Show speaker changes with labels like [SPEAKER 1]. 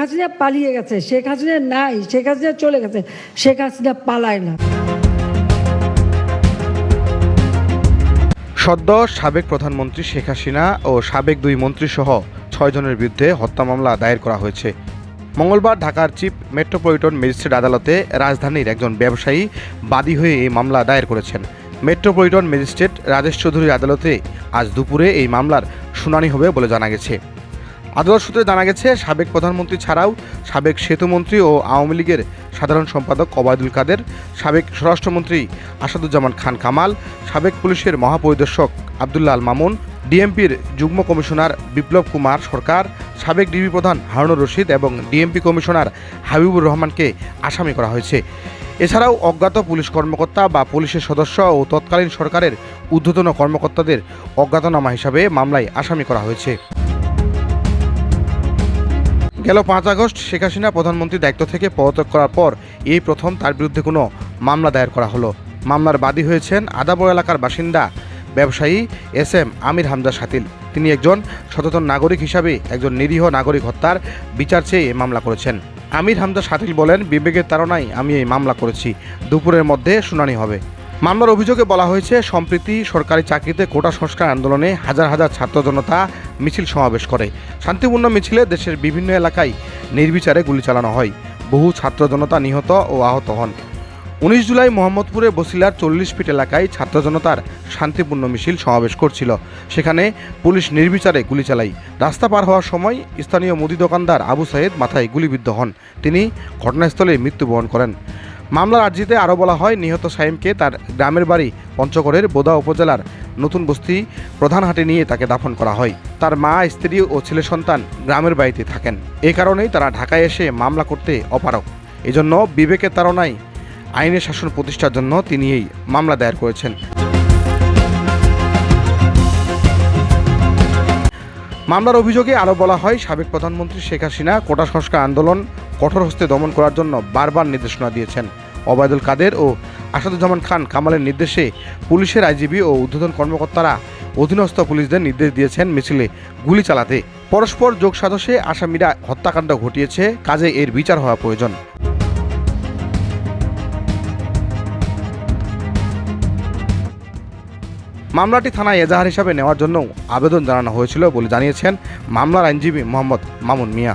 [SPEAKER 1] হাসিনা পালিয়ে গেছে, শেখ হাসিনা নাই, শেখ হাসিনা চলে গেছে, শেখ হাসিনা পালায় না।
[SPEAKER 2] সদ্য সাবেক প্রধানমন্ত্রী শেখ হাসিনা ও সাবেক দুই মন্ত্রীসহ ছয়জনের বিরুদ্ধে হত্যা মামলা দায়ের করা হয়েছে। মঙ্গলবার ঢাকার চিফ মেট্রোপলিটন ম্যাজিস্ট্রেট আদালতে রাজধানীর একজন ব্যবসায়ী বাদী হয়ে এই মামলা দায়ের করেছেন। মেট্রোপলিটন ম্যাজিস্ট্রেট রাজেশ চৌধুরীর আদালতে আজ দুপুরে এই মামলার শুনানি হবে বলে জানা গেছে। আদালত সূত্রে জানা গেছে, সাবেক প্রধানমন্ত্রী ছাড়াও সাবেক সেতুমন্ত্রী ও আওয়ামী লীগের সাধারণ সম্পাদক ওবায়দুল কাদের, সাবেক স্বরাষ্ট্রমন্ত্রী আসাদুজ্জামান খান কামাল, সাবেক পুলিশের মহাপরিদর্শক আবদুল্লাহ আল মামুন, ডিএমপির যুগ্ম কমিশনার বিপ্লব কুমার সরকার, সাবেক ডিবি প্রধান হারুনুর রশিদ এবং ডিএমপি কমিশনার হাবিবুর রহমানকে আসামি করা হয়েছে। এছাড়াও অজ্ঞাত পুলিশ কর্মকর্তা বা পুলিশের সদস্য ও তৎকালীন সরকারের ঊর্ধ্বতন কর্মকর্তাদের অজ্ঞাতনামা হিসাবে মামলায় আসামি করা হয়েছে। গেল পাঁচ আগস্ট, শেখ হাসিনা প্রধানমন্ত্রীর দায়িত্ব থেকে পদত্যাগ করার পর এই প্রথম তার বিরুদ্ধে কোনো মামলা দায়ের করা হলো। মামলার বাদী হয়েছেন আদাবর এলাকার বাসিন্দা ব্যবসায়ী এস এম আমির হামজা সাতিল তিনি একজন সচেতন নাগরিক হিসাবে একজন নিরীহ নাগরিক হত্যার বিচার চেয়ে মামলা করেছেন। আমির হামজা সাতিল বলেন, বিবেকের তাড়নায় আমি এই মামলা করেছি। দুপুরের মধ্যে শুনানি হবে। মামলার অভিযোগে বলা হয়েছে, সম্প্রতি সরকারি চাকরিতে কোটা সংস্কার আন্দোলনে হাজার হাজার ছাত্র জনতা মিছিল সমাবেশ করে। শান্তিপূর্ণ মিছিলে দেশের বিভিন্ন এলাকায় নির্বিচারে গুলি চালানো হয়। বহু ছাত্র জনতা নিহত ও আহত হন। উনিশ জুলাই মোহাম্মদপুরে বসিলার চল্লিশ ফিট এলাকায় ছাত্র জনতার শান্তিপূর্ণ মিছিল সমাবেশ করছিল। সেখানে পুলিশ নির্বিচারে গুলি চালায়। রাস্তা পার হওয়ার সময় স্থানীয় মুদি দোকানদার আবু সাহেদ মাথায় গুলিবিদ্ধ হন। তিনি ঘটনাস্থলে মৃত্যুবরণ করেন। মামলার আর্জিতে আরও বলা হয়, নিহত সাইমকে তার গ্রামের বাড়ি পঞ্চগড়ের বোদা উপজেলার নতুন বস্তি প্রধান হাটে নিয়ে তাকে দাফন করা হয়। তার মা, স্ত্রী ও ছেলে সন্তান গ্রামের বাড়িতে থাকেন। এ কারণেই তারা ঢাকায় এসে মামলা করতে অপারক এজন্য বিবেকের তাড়নায় আইনের শাসন প্রতিষ্ঠার জন্য তিনি এই মামলা দায়ের করেছেন। মামলার অভিযোগে আরও বলা হয়, সাবেক প্রধানমন্ত্রী শেখ হাসিনা কোটা সংস্কার আন্দোলন কঠোর হস্তে দমন করার জন্য বারবার নির্দেশনা দিয়েছেন ওবায়দুল কাদের ও আসাদুজ্জামান খান। কামালের নির্দেশে পুলিশের আইজিবি ও ঊর্ধ্বতন কর্মকর্তারা অধীনস্থ পুলিশদের নির্দেশ দিয়েছেন মিছিলে গুলি চালাতে। পরস্পর যোগ সাদসে আসামিরা হত্যাকাণ্ড ঘটিয়েছে, কাজে এর বিচার হওয়া প্রয়োজন। মামলাটি থানায় এজাহার হিসাবে নেওয়ার জন্য আবেদন জানানো হয়েছিল বলে জানিয়েছেন মামলার আইনজীবী মোহাম্মদ মামুন মিয়া।